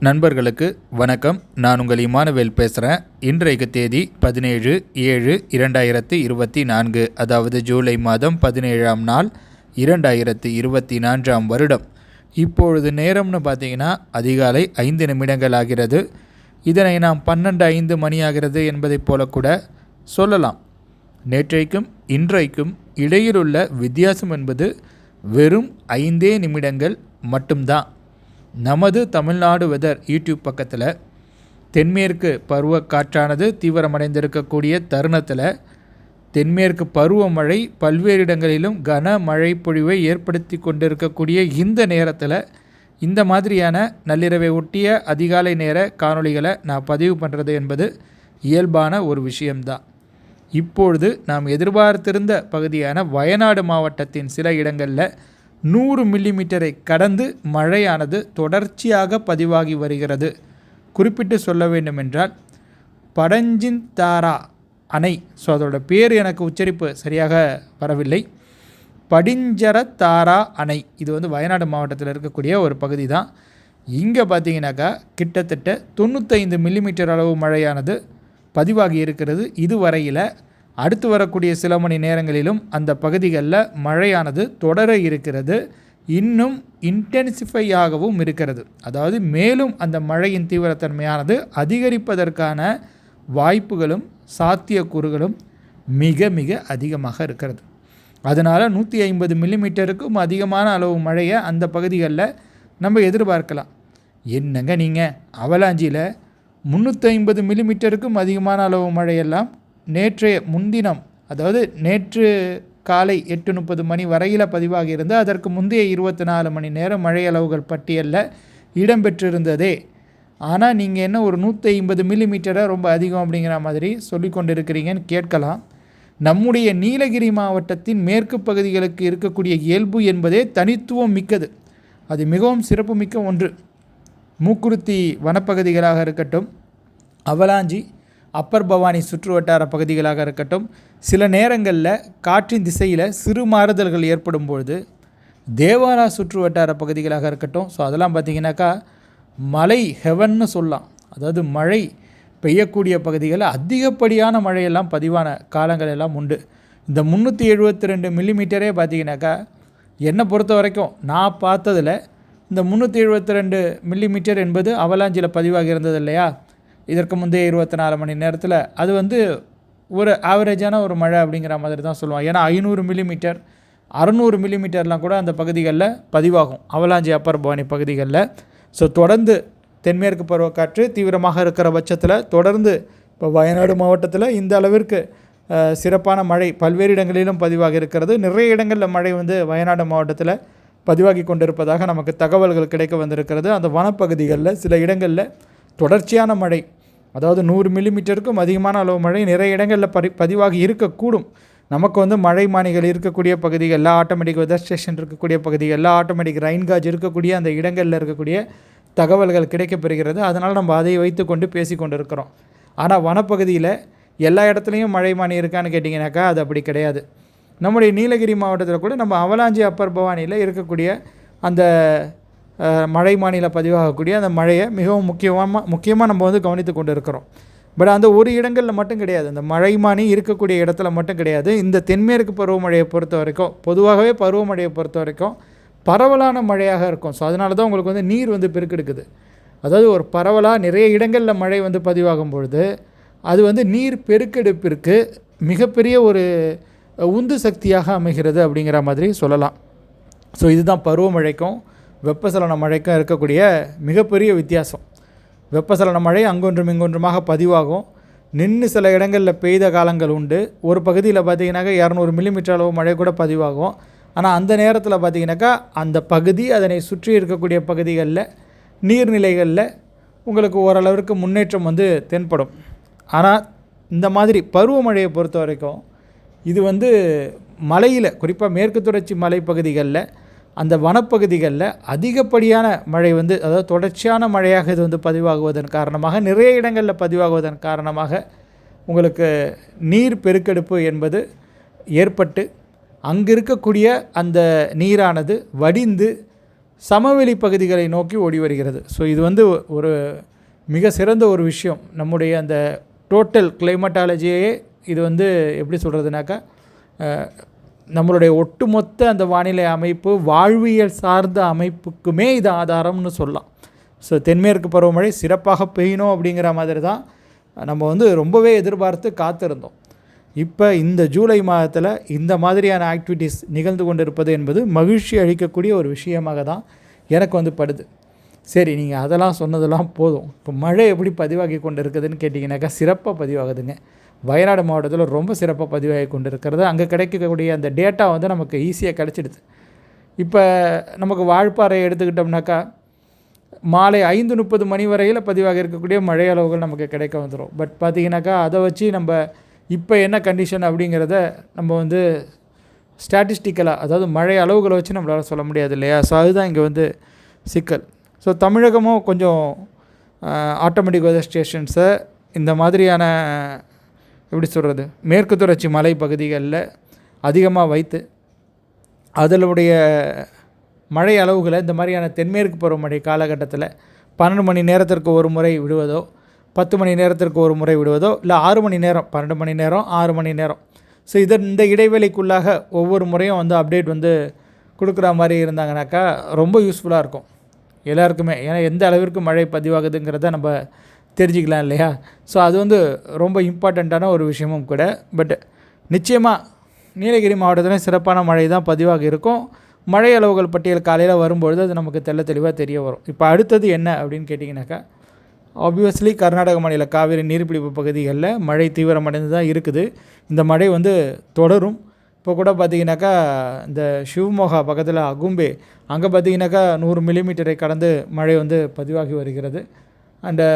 நண்பர்களுக்கு வணக்கம். நான் உங்கள் இமானுவேல் பேசுகிறேன் இன்றைக்கு தேதி பதினேழு ஏழு இரண்டாயிரத்து இருபத்தி நான்கு அதாவது ஜூலை மாதம் பதினேழாம் நாள் இரண்டாயிரத்து இருபத்தி நான்காம் வருடம். இப்பொழுது நேரம்னு பார்த்தீங்கன்னா அதிகாலை ஐந்து நிமிடங்கள் ஆகிறது. இதனை நாம் பன்னெண்டு ஐந்து மணி ஆகிறது என்பதைப் போல கூட சொல்லலாம். நேற்றைக்கும் இன்றைக்கும் இடையிலுள்ள வித்தியாசம் என்பது வெறும் ஐந்தே நிமிடங்கள் மட்டும்தான். நமது தமிழ்நாடு வெதர் யூடியூப் பக்கத்தில் தென்மேற்கு பருவ காற்றானது தீவிரமடைந்திருக்கக்கூடிய தருணத்தில் தென்மேற்கு பருவமழை பல்வேறு இடங்களிலும் கனமழை பொழிவை ஏற்படுத்தி கொண்டிருக்கக்கூடிய இந்த நேரத்தில் இந்த மாதிரியான நள்ளிரவை ஒட்டிய அதிகாலை நேர காணொளிகளை நான் பதிவு பண்ணுறது என்பது இயல்பான ஒரு விஷயம்தான். இப்பொழுது நாம் எதிர்பார்த்திருந்த பகுதியான வயநாடு மாவட்டத்தின் சில இடங்களில் நூறு மில்லிமீட்டரை கடந்து மழையானது தொடர்ச்சியாக பதிவாகி வருகிறது. குறிப்பிட்டு சொல்ல வேண்டுமென்றால் படஞ்சின்தாரா அணை ஸோ அதோட பேர் எனக்கு உச்சரிப்பு சரியாக வரவில்லை. படிஞ்சரத்தாரா அணை இது வந்து வயநாடு மாவட்டத்தில் இருக்கக்கூடிய ஒரு பகுதி தான் இங்கே பார்த்தீங்கன்னாக்கா கிட்டத்தட்ட தொண்ணூத்தைந்து மில்லிமீட்டர் அளவு மழையானது பதிவாகி இருக்கிறது. இதுவரையில் அடுத்து வரக்கூடிய சில மணி நேரங்களிலும் அந்த பகுதிகளில் மழையானது தொடர இருக்கிறது. இன்னும் இன்டென்சிஃபை ஆகவும் இருக்கிறது. அதாவது மேலும் அந்த மழையின் தீவிரத்தன்மையானது அதிகரிப்பதற்கான வாய்ப்புகளும் சாத்தியக்கூறுகளும் மிக மிக அதிகமாக இருக்கிறது. அதனால் நூற்றி ஐம்பது மில்லிமீட்டருக்கும் அதிகமான அளவு மழையை அந்த பகுதிகளில் நம்ம எதிர்பார்க்கலாம். என்னங்க நீங்கள் அவலாஞ்சியில் முந்நூற்றி ஐம்பது மில்லிமீட்டருக்கும் அதிகமான அளவு மழையெல்லாம் நேற்றைய முன்தினம் அதாவது நேற்று காலை எட்டு முப்பது மணி வரையில் பதிவாகி இருந்து அதற்கு முந்தைய இருபத்தி நாலு மணி நேரம் மழை அளவுகள் பட்டியலில் இடம்பெற்றிருந்ததே. ஆனால் நீங்கள் என்ன ஒரு நூற்றி ஐம்பது மில்லிமீட்டரை ரொம்ப அதிகம் அப்படிங்கிற மாதிரி சொல்லி கொண்டிருக்கிறீங்கன்னு கேட்கலாம். நம்முடைய நீலகிரி மாவட்டத்தின் மேற்கு பகுதிகளுக்கு இருக்கக்கூடிய இயல்பு என்பதே தனித்துவம் மிக்கது. அது மிகவும் சிறப்புமிக்க ஒன்று. மூக்குருத்தி வனப்பகுதிகளாக இருக்கட்டும் அவலாஞ்சி அப்பர் பவானி சுற்றுவட்டார பகுதிகளாக இருக்கட்டும் சில நேரங்களில் காற்றின் திசையில் சிறு மாறுதல்கள் ஏற்படும் பொழுது தேவாரா சுற்று வட்டார பகுதிகளாக இருக்கட்டும் ஸோ அதெல்லாம் பார்த்திங்கனாக்கா மழை ஹெவன்னு சொல்லலாம். அதாவது மழை பெய்யக்கூடிய பகுதிகளில் அதிகப்படியான மழையெல்லாம் பதிவான காலங்கள் எல்லாம் உண்டு. இந்த முந்நூற்றி எழுபத்தி ரெண்டு மில்லிமீட்டரே பார்த்தீங்கன்னாக்கா என்னை பொறுத்த வரைக்கும் நான் பார்த்ததில் இந்த முந்நூற்றி எழுபத்தி ரெண்டு மில்லிமீட்டர் என்பது அவலாஞ்சியில் பதிவாகி இருந்தது இல்லையா? இதற்கு முந்தைய இருபத்தி நாலு மணி நேரத்தில் அது வந்து ஒரு ஆவரேஜான ஒரு மழை அப்படிங்கிற மாதிரி தான் சொல்லுவோம் ஏன்னா ஐநூறு மில்லிமீட்டர் அறநூறு மில்லிமீட்டர்லாம் கூட அந்த பகுதிகளில் பதிவாகும். அவலாஞ்சி அப்பர் பவானி பகுதிகளில். ஸோ தொடர்ந்து தென்மேற்கு பருவக்காற்று தீவிரமாக இருக்கிற பட்சத்தில் தொடர்ந்து இப்போ வயநாடு மாவட்டத்தில் இந்த அளவிற்கு சிறப்பான மழை பல்வேறு இடங்களிலும் பதிவாக இருக்கிறது. நிறைய இடங்களில் மழை வந்து வயநாடு மாவட்டத்தில் பதிவாகி கொண்டிருப்பதாக நமக்கு தகவல்கள் கிடைக்க வந்திருக்கிறது. அந்த வனப்பகுதிகளில் சில இடங்களில் தொடர்ச்சியான மழை அதாவது நூறு மில்லிமீட்டருக்கும் அதிகமான அளவு மழை நிறைய இடங்களில் பரி பதிவாகி இருக்கக்கூடும். நமக்கு வந்து மழை மானிகள் இருக்கக்கூடிய பகுதிகளில் ஆட்டோமேட்டிக் வெதர் ஸ்டேஷன் இருக்கக்கூடிய பகுதி எல்லா ஆட்டோமேட்டிக் ரைன்காஜ் இருக்கக்கூடிய அந்த இடங்களில் இருக்கக்கூடிய தகவல்கள் கிடைக்கப்பெறுகிறது. அதனால் நம்ம அதை வைத்து கொண்டு பேசி கொண்டு இருக்கிறோம் ஆனால் வனப்பகுதியில் எல்லா இடத்துலையும் மழை மானி இருக்கான்னு கேட்டிங்கனாக்கா அது அப்படி கிடையாது. நம்முடைய நீலகிரி மாவட்டத்தில் கூட நம்ம அவலாஞ்சி அப்பர் பவானியில் இருக்கக்கூடிய அந்த மழை மாநில பதிவாகக்கூடிய அந்த மழையை மிகவும் முக்கியமாக முக்கியமாக நம்ம வந்து கவனித்து கொண்டு இருக்கிறோம் பட் அந்த ஒரு இடங்களில் மட்டும் கிடையாது. அந்த மழைமானி இருக்கக்கூடிய இடத்துல மட்டும் கிடையாது. இந்த தென்மேற்கு பருவமழையை பொறுத்த வரைக்கும் பொதுவாகவே பருவமழையை பொறுத்த வரைக்கும் பரவலான மழையாக இருக்கும். ஸோ அதனால தான் உங்களுக்கு வந்து நீர் வந்து பெருக்கெடுக்குது. அதாவது ஒரு பரவலாக நிறைய இடங்களில் மழை வந்து பதிவாகும் பொழுது அது வந்து நீர் பெருக்கெடுப்பிற்கு மிகப்பெரிய ஒரு உந்து சக்தியாக அமைகிறது அப்படிங்கிற மாதிரி சொல்லலாம். ஸோ இதுதான் பருவமழைக்கும் வெப்பசலன மழைக்கும் இருக்கக்கூடிய மிகப்பெரிய வித்தியாசம். வெப்பசலன மழை அங்கொன்றும் இங்கொன்றுமாக பதிவாகும். நின்று சில இடங்களில் பெய்த காலங்கள் உண்டு. ஒரு பகுதியில் பார்த்திங்கனாக்கா இரநூறு மில்லிமீட்டர் அளவு மழை கூட பதிவாகும். ஆனால் அந்த நேரத்தில் பார்த்திங்கனாக்கா அந்த பகுதி அதனை சுற்றி இருக்கக்கூடிய பகுதிகளில் நீர்நிலைகளில் உங்களுக்கு ஓரளவிற்கு முன்னேற்றம் வந்து தென்படும். ஆனால் இந்த மாதிரி பருவமழையை பொறுத்த வரைக்கும் இது வந்து மலையில் குறிப்பாக மேற்கு தொடர்ச்சி மலைப்பகுதிகளில் அந்த வனப்பகுதிகளில் அதிகப்படியான மழை வந்து அதாவது தொடர்ச்சியான மழையாக இது வந்து பதிவாகுவதன் காரணமாக நிறைய இடங்களில் பதிவாகுவதன் காரணமாக உங்களுக்கு நீர் பெருக்கெடுப்பு என்பது ஏற்பட்டு அங்கு இருக்கக்கூடிய அந்த நீரானது வடிந்து சமவெளி பகுதிகளை நோக்கி ஓடி வருகிறது. ஸோ இது வந்து ஒரு மிக சிறந்த ஒரு விஷயம். நம்முடைய அந்த டோட்டல் கிளைமட்டாலஜியே இது வந்து எப்படி சொல்கிறதுனாக்கா நம்மளுடைய ஒட்டுமொத்த அந்த வானிலை அமைப்பு வாழ்வியல் சார்ந்த அமைப்புக்குமே இது ஆதாரம்னு சொல்லலாம். ஸோ தென்மேற்கு பருவமழை சிறப்பாக பெய்யணும் அப்படிங்கிற மாதிரி தான் நம்ம வந்து ரொம்பவே எதிர்பார்த்து காத்திருந்தோம். இப்போ இந்த ஜூலை மாதத்தில் இந்த மாதிரியான ஆக்டிவிட்டீஸ் நிகழ்ந்து கொண்டு இருப்பது என்பது மகிழ்ச்சி அளிக்கக்கூடிய ஒரு விஷயமாக தான் எனக்கு வந்து படுது. சரி நீங்கள் அதெல்லாம் சொன்னதெல்லாம் போதும். இப்போ மழை எப்படி பதிவாகி கொண்டு இருக்குதுன்னு கேட்டிங்கனாக்கா சிறப்பாக பதிவாகுதுங்க. வயநாடு மாவட்டத்தில் ரொம்ப சிறப்பாக பதிவாகி கொண்டு இருக்கிறது அங்கே கிடைக்கக்கூடிய அந்த டேட்டா வந்து நமக்கு ஈஸியாக கிடச்சிடுது. இப்போ நமக்கு வாழ்ப்பாறை எடுத்துக்கிட்டோம்னாக்கா மாலை ஐந்து முப்பது மணி வரையில் பதிவாக இருக்கக்கூடிய மழை அளவுகள் நமக்கு கிடைக்க வந்துடும் பட் பார்த்தீங்கன்னாக்கா அதை வச்சு நம்ம இப்போ என்ன கண்டிஷன் அப்படிங்கிறத நம்ம வந்து ஸ்டாட்டிஸ்டிக்கலாக அதாவது மழை அளவுகளை வச்சு நம்மளால் சொல்ல முடியாது இல்லையா? ஸோ அதுதான் இங்கே வந்து சிக்கல். ஸோ தமிழகமும் கொஞ்சம் ஆட்டோமேட்டிக் வெதர் ஸ்டேஷன்ஸை இந்த மாதிரியான எப்படி சொல்கிறது மேற்கு தொடர்ச்சி மலை பகுதிகளில் அதிகமாக வைத்து அதனுடைய மழை அளவுகளை இந்த மாதிரியான தென்மேற்கு பருவமழை காலகட்டத்தில் பன்னெண்டு மணி நேரத்திற்கு ஒரு முறை விடுவதோ பத்து மணி நேரத்திற்கு ஒரு முறை விடுவதோ இல்லை ஆறு மணி நேரம் பன்னெண்டு மணி நேரம் ஆறு மணி நேரம். ஸோ இதை இந்த இடைவேளைக்குள்ளாக ஒவ்வொரு முறையும் வந்து அப்டேட் வந்து கொடுக்குற மாதிரி இருந்தாங்கனாக்கா ரொம்ப யூஸ்ஃபுல்லாக இருக்கும். எல்லாருக்குமே ஏன்னா எந்த அளவிற்கு மழை பதிவாகுதுங்கிறத நம்ம தெரிஞ்சுக்கலாம் இல்லையா? ஸோ அது வந்து ரொம்ப இம்பார்ட்டண்ட்டான ஒரு விஷயமும் கூட. பட் நிச்சயமாக நீலகிரி மாவட்டத்தில் சிறப்பான மழை தான் பதிவாக இருக்கும். மழை அளவுகள் பட்டியல் காலையில் வரும்பொழுது அது நமக்கு தெள்ள தெளிவாக தெரிய வரும். இப்போ அடுத்தது என்ன அப்படின்னு கேட்டிங்கனாக்கா ஆப்வியஸ்லி கர்நாடக மாநில காவிரி நீர்பிடிப்பு பகுதிகளில் மழை தீவிரமடைந்து தான் இருக்குது. இந்த மழை வந்து தொடரும். இப்போ கூட பார்த்தீங்கன்னாக்கா இந்த ஷிவ்மோகா பக்கத்தில் அகும்பே அங்கே பார்த்தீங்கன்னாக்கா நூறு மில்லிமீட்டரை கடந்து மழை வந்து பதிவாகி வருகிறது. அண்டு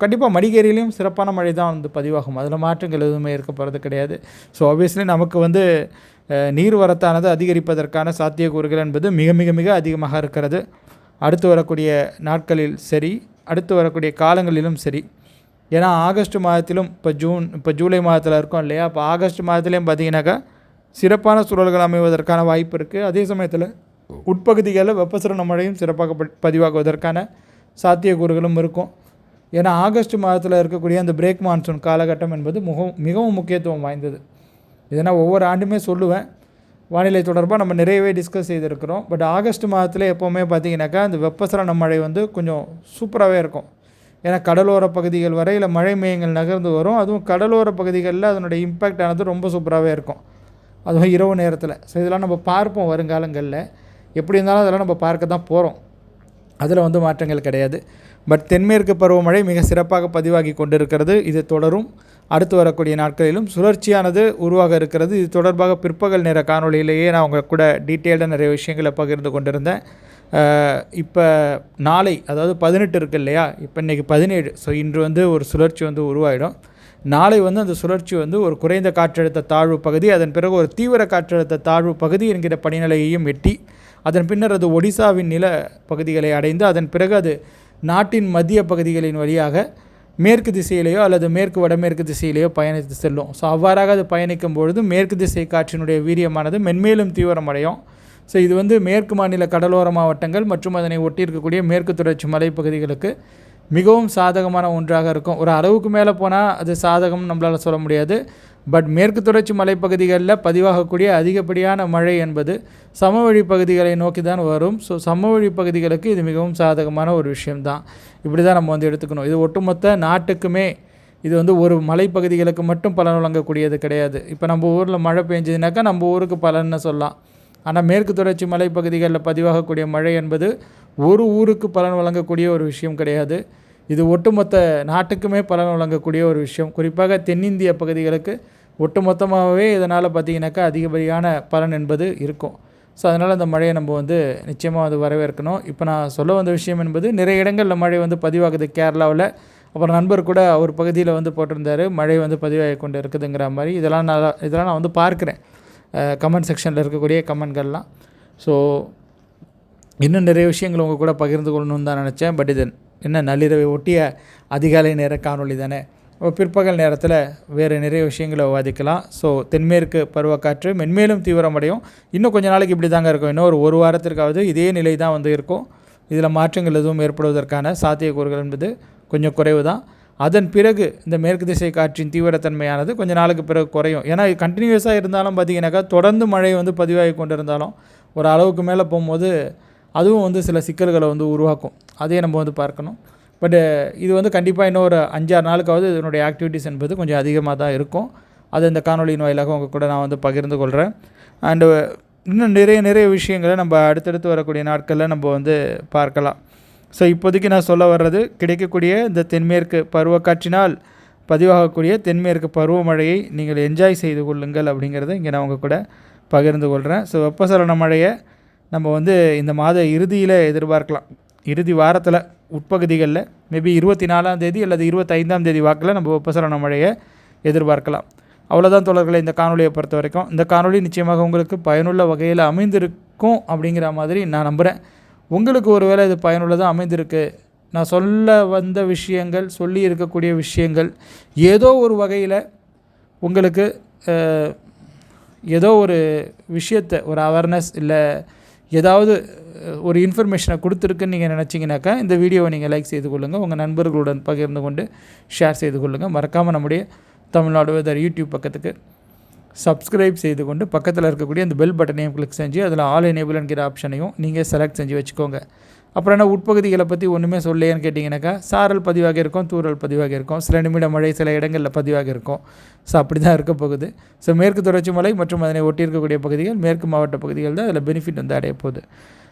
கண்டிப்பாக மடிகேரியிலையும் சிறப்பான மழை தான் வந்து பதிவாகும். அதில் மாற்றங்கள் எதுவுமே இருக்க போகிறது கிடையாது. ஸோ ஆப்வியஸ்லி நமக்கு வந்து நீர்வரத்தானது அதிகரிப்பதற்கான சாத்தியக்கூறுகள் என்பது மிக மிக மிக அதிகமாக இருக்கிறது. அடுத்து வரக்கூடிய நாட்களில் சரி அடுத்து வரக்கூடிய காலங்களிலும் சரி. ஏன்னா ஆகஸ்ட் மாதத்திலும் இப்போ ஜூன் இப்போ ஜூலை மாதத்தில் இருக்கோம் இல்லையா? இப்போ ஆகஸ்ட் மாதத்துலேயும் பார்த்தீங்கன்னாக்கா சிறப்பான சூழல்கள் அமைவதற்கான வாய்ப்பு இருக்குது அதே சமயத்தில் உட்பகுதிகளில் வெப்பசலன மழையும் சிறப்பாக பதிவாகுவதற்கான சாத்தியக்கூறுகளும் இருக்கும். ஏன்னா ஆகஸ்ட் மாதத்தில் இருக்கக்கூடிய அந்த பிரேக் மான்சூன் காலகட்டம் என்பது மிகவும் மிகவும் முக்கியத்துவம் வாய்ந்தது. இதை நான் ஒவ்வொரு ஆண்டுமே சொல்லுவேன். வானிலை தொடர்பாக நம்ம நிறையவே டிஸ்கஸ் செய்திருக்கிறோம். பட் ஆகஸ்ட் மாதத்தில் எப்போவுமே பார்த்திங்கனாக்கா அந்த வெப்பசலன மழை வந்து கொஞ்சம் சூப்பராகவே இருக்கும். ஏன்னா கடலோர பகுதிகள் வரையில் மழை மையங்கள் நகர்ந்து வரும். அதுவும் கடலோர பகுதிகளில் அதனுடைய இம்பேக்ட் ஆனது ரொம்ப சூப்பராகவே இருக்கும். அதுவும் இரவு நேரத்தில். ஸோ இதெல்லாம் நம்ம பார்ப்போம் வருங்காலங்களில். எப்படி இருந்தாலும் அதெல்லாம் நம்ம பார்க்க தான் போகிறோம் அதில் வந்து மாற்றங்கள் கிடையாது. பட் தென்மேற்கு பருவமழை மிக சிறப்பாக பதிவாகி கொண்டிருக்கிறது. இது தொடரும். அடுத்து வரக்கூடிய நாட்களிலும் சுழற்சியானது உருவாக இருக்கிறது. இது தொடர்பாக பிற்பகல் நேர காணொலியிலேயே நான் உங்கள் கூட டீட்டெயில்டாக நிறைய விஷயங்களை பகிர்ந்து கொண்டிருந்தேன். இப்போ நாளை அதாவது பதினெட்டு இருக்குது இல்லையா? இப்போ இன்றைக்கி பதினேழு. ஸோ இன்று வந்து ஒரு சுழற்சி வந்து உருவாயிடும். நாளை வந்து அந்த சுழற்சி வந்து ஒரு குறைந்த காற்றழுத்த தாழ்வு பகுதி அதன் பிறகு ஒரு தீவிர காற்றழுத்த தாழ்வு பகுதி என்கிற படிநிலையையும் எட்டி அதன் பின்னர் அது ஒடிசாவின் நில பகுதிகளை அடைந்து அதன் பிறகு அது நாட்டின் மத்திய பகுதிகளின் வழியாக மேற்கு திசையிலேயோ அல்லது மேற்கு வடமேற்கு திசையிலேயோ பயணித்து செல்லும். ஸோ அவ்வாறாக அது பயணிக்கும் பொழுது மேற்கு திசை காற்றினுடைய வீரியமானது மென்மேலும் தீவிரமடையும். ஸோ இது வந்து மேற்கு மாநில கடலோர மாவட்டங்கள் மற்றும் அதனை ஒட்டி இருக்கக்கூடிய மேற்கு தொடர்ச்சி மலைப்பகுதிகளுக்கு மிகவும் சாதகமான ஒன்றாக இருக்கும். ஒரு அளவுக்கு மேலே போனால் அது சாதகம் நம்மளால் சொல்ல முடியாது. பட் மேற்கு தொடர்ச்சி மலைப்பகுதிகளில் பதிவாகக்கூடிய அதிகப்படியான மழை என்பது சமவெளி பகுதிகளை நோக்கி தான் வரும். ஸோ சமவெளி பகுதிகளுக்கு இது மிகவும் சாதகமான ஒரு விஷயம்தான். இப்படி தான் நம்ம வந்து எடுத்துக்கணும். இது ஒட்டுமொத்த நாட்டுக்குமே இது வந்து ஒரு மலைப்பகுதிகளுக்கு மட்டும் பலன் வழங்கக்கூடியது கிடையாது. இப்போ நம்ம ஊரில் மழை பெஞ்சதுனாக்கா நம்ம ஊருக்கு பலன்னு சொல்லலாம். ஆனால் மேற்கு தொடர்ச்சி மலைப்பகுதிகளில் பதிவாகக்கூடிய மழை என்பது ஒரு ஊருக்கு பலன் வழங்கக்கூடிய ஒரு விஷயம் கிடையாது. இது ஒட்டுமொத்த நாட்டுக்குமே பலன் வழங்கக்கூடிய ஒரு விஷயம். குறிப்பாக தென்னிந்திய பகுதிகளுக்கு ஒட்டுமொத்தமாகவே இதனால் பார்த்திங்கனாக்கா அதிகப்படியான பலன் என்பது இருக்கும். ஸோ அதனால் அந்த மழையை நம்ம வந்து நிச்சயமாக வந்து வரவேற்கணும். இப்போ நான் சொல்ல வந்த விஷயம் என்பது நிறைய இடங்களில் மழை வந்து பதிவாகுது கேரளாவில். அப்புறம் நண்பர் கூட அவர் பகுதியில் வந்து போட்டிருந்தார். மழை வந்து பதிவாகி கொண்டு இருக்குதுங்கிற மாதிரி. இதெல்லாம் நான் இதெல்லாம் நான் வந்து பார்க்குறேன். கமெண்ட் செக்ஷனில் இருக்கக்கூடிய கமெண்ட்கள்லாம் ஸோ இன்னும் நிறைய விஷயங்கள் உங்கள் கூட பகிர்ந்து கொள்ளணும்னு தான் நினச்சேன். பட் இது என்ன நள்ளிரவை ஒட்டிய அதிகாலை நேர காணொலி தானே? பிற்பகல் நேரத்தில் வேறு நிறைய விஷயங்களை விவாதிக்கலாம். ஸோ தென்மேற்கு பருவக்காற்று மென்மேலும் தீவிரமடையும். இன்னும் கொஞ்ச நாளைக்கு இப்படி தாங்க இருக்கும். இன்னும் ஒரு ஒரு வாரத்திற்காவது இதே நிலை தான் வந்து இருக்கும். இதில் மாற்றங்கள் எதுவும் ஏற்படுவதற்கான சாத்தியக்கூறுகள் என்பது கொஞ்சம் குறைவு தான் அதன் பிறகு இந்த மேற்கு திசை காற்றின் தீவிரத்தன்மையானது கொஞ்ச நாளுக்கு பிறகு குறையும். ஏன்னா கண்டினியூஸாக இருந்தாலும் பார்த்தீங்கன்னாக்கா தொடர்ந்து மழை வந்து பதிவாகி கொண்டு இருந்தாலும் ஒரு அளவுக்கு மேலே போகும்போது அதுவும் வந்து சில சிக்கல்களை வந்து உருவாக்கும். அதையும் நம்ம வந்து பார்க்கணும். பட்டு இது வந்து கண்டிப்பாக இன்னொரு அஞ்சாறு நாளுக்காவது இதனுடைய ஆக்டிவிட்டீஸ் என்பது கொஞ்சம் அதிகமாக தான் இருக்கும். அது இந்த காணொலியின் வாயிலாக உங்கள் கூட நான் வந்து பகிர்ந்து கொள்கிறேன் அண்டு இன்னும் நிறைய நிறைய விஷயங்களை நம்ம அடுத்தடுத்து வரக்கூடிய நாட்களில் நம்ம வந்து பார்க்கலாம். ஸோ இப்போதைக்கு நான் சொல்ல வர்றது கிடைக்கக்கூடிய இந்த தென்மேற்கு பருவக்காற்றினால் பதிவாகக்கூடிய தென்மேற்கு பருவமழையை நீங்கள் என்ஜாய் செய்து கொள்ளுங்கள் அப்படிங்கிறத இங்கே நான் உங்கள் கூட பகிர்ந்து கொள்கிறேன் ஸோ வெப்பசலன மழையை நம்ம வந்து இந்த மாத இறுதியில் எதிர்பார்க்கலாம். இறுதி வாரத்தில் உட்பகுதிகளில் மேபி இருபத்தி நாலாம் தேதி அல்லது இருபத்தைந்தாம் தேதி வாக்கில் நம்ம உபசரண மழையை எதிர்பார்க்கலாம். அவ்வளோதான் தொடர்களை இந்த காணொலியை பொறுத்த வரைக்கும். இந்த காணொலி நிச்சயமாக உங்களுக்கு பயனுள்ள வகையில் அமைந்திருக்கும் அப்படிங்கிற மாதிரி நான் நம்புகிறேன் உங்களுக்கு ஒரு வேளை இது பயனுள்ளதாக அமைந்திருக்கு. நான் சொல்ல வந்த விஷயங்கள் சொல்லி இருக்கக்கூடிய விஷயங்கள் ஏதோ ஒரு வகையில் உங்களுக்கு ஏதோ ஒரு விஷயத்தை ஒரு அவேர்னஸ் இல்லை ஏதாவது ஒரு இன்ஃபர்மேஷனை கொடுத்துருக்குன்னு நீங்கள் நினச்சிங்கனாக்கா இந்த வீடியோவை நீங்கள் லைக் செய்து கொள்ளுங்கள் உங்கள் நண்பர்களுடன் பகிர்ந்து கொண்டு ஷேர் செய்து கொள்ளுங்கள் மறக்காமல் நம்முடைய தமிழ்நாடு வெதர் யூடியூப் பக்கத்துக்கு சப்ஸ்கிரைப் செய்து கொண்டு பக்கத்தில் இருக்கக்கூடிய அந்த பெல் பட்டனையும் கிளிக் செஞ்சு அதில் ஆல் எனேபிள் என்கிற ஆப்ஷனையும் நீங்கள் செலக்ட் செஞ்சு வச்சுக்கோங்க. அப்புறம் என்ன உட்பகுதிகளை பற்றி ஒன்றுமே சொல்லையேன்னு கேட்டிங்கனாக்கா சாரல் பதிவாக இருக்கும் தூரல் பதிவாக இருக்கும் சில நிமிட மழை சில இடங்களில் பதிவாக இருக்கும். ஸோ அப்படி தான் இருக்க போகுது. ஸோ மேற்கு தொடர்ச்சி மலை மற்றும் அதனை ஒட்டி இருக்கக்கூடிய பகுதிகள் மேற்கு மாவட்ட பகுதிகள் தான் அதில் பெனிஃபிட் வந்து அடைய போகுது.